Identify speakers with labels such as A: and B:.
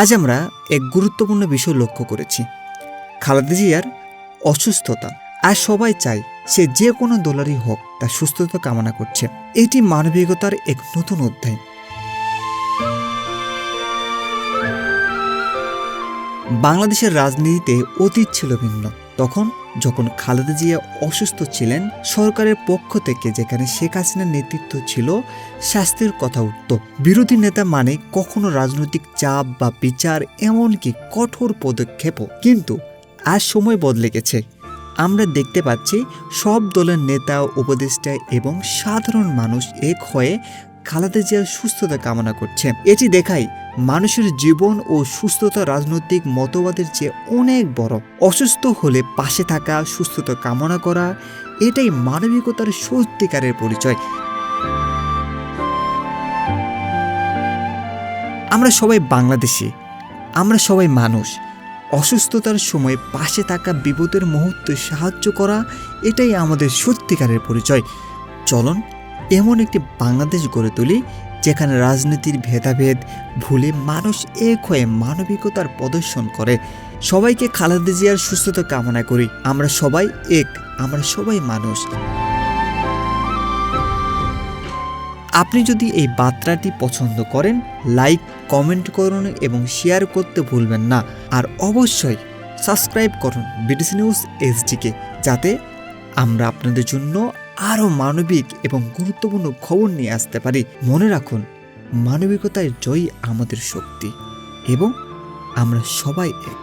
A: আজ আমরা এক গুরুত্বপূর্ণ বিষয় লক্ষ্য করেছি। খালেদা জিয়ার অসুস্থতা, আর সবাই চাই সে যে কোনো দোলারই হোক তার সুস্থতা কামনা করছে। এটি মানবিকতার এক নতুন অধ্যায়। বাংলাদেশের রাজনীতিতে অতীত ছিল ভিন্ন। তখন যখন খালেদা জিয়া অসুস্থ ছিলেন, সরকারের পক্ষ থেকে যেখানে শেখ হাসিনার নেতৃত্ব ছিল স্বাস্থ্যের কথা উঠত। বিরোধী নেতা মানে কখনো রাজনৈতিক চাপ বা বিচার এমনকি কঠোর পদক্ষেপও। কিন্তু আজ সময় বদলে গেছে। আমরা দেখতে পাচ্ছি সব দলের নেতা, উপদেষ্টা এবং সাধারণ মানুষ এক হয়ে খালেদা জিয়ার সুস্থতা কামনা করছে এটি দেখাই মানুষের জীবন ও সুস্থতা রাজনৈতিক মতবাদের চেয়ে অনেক বড়। অসুস্থ হলে পাশে থাকা, সুস্থতা কামনা করা, এটাই মানবিকতার সত্যিকারের পরিচয়। আমরা সবাই বাংলাদেশি, আমরা সবাই মানুষ। অসুস্থতার সময় পাশে থাকা বিপদের মুহূর্তে সাহায্য করা, এটাই আমাদের সত্যিকারের পরিচয়। চলন, এমন একটি বাংলাদেশ গড়ে তুলি যেখানে রাজনীতির ভেদাভেদ, ভুলে মানুষ এক হয়ে মানবিকতার প্রদর্শন করে। সবাইকে খালেদা জিয়ার সুস্থতা কামনা করি। আমরা সবাই এক, আমরা সবাই মানুষ। আপনি যদি এই বার্তাটি পছন্দ করেন, লাইক, কমেন্ট করুন এবং শেয়ার করতে ভুলবেন না। আর অবশ্যই সাবস্ক্রাইব করুন বিটিসি নিউজ এইচডিকে যাতে আমরা আপনাদের জন্য আরও মানবিক এবং গুরুত্বপূর্ণ খবর নিয়ে আসতে পারি। মনে রাখুন মানবিকতায় জয়ী আমাদের শক্তি এবং আমরা সবাই এক।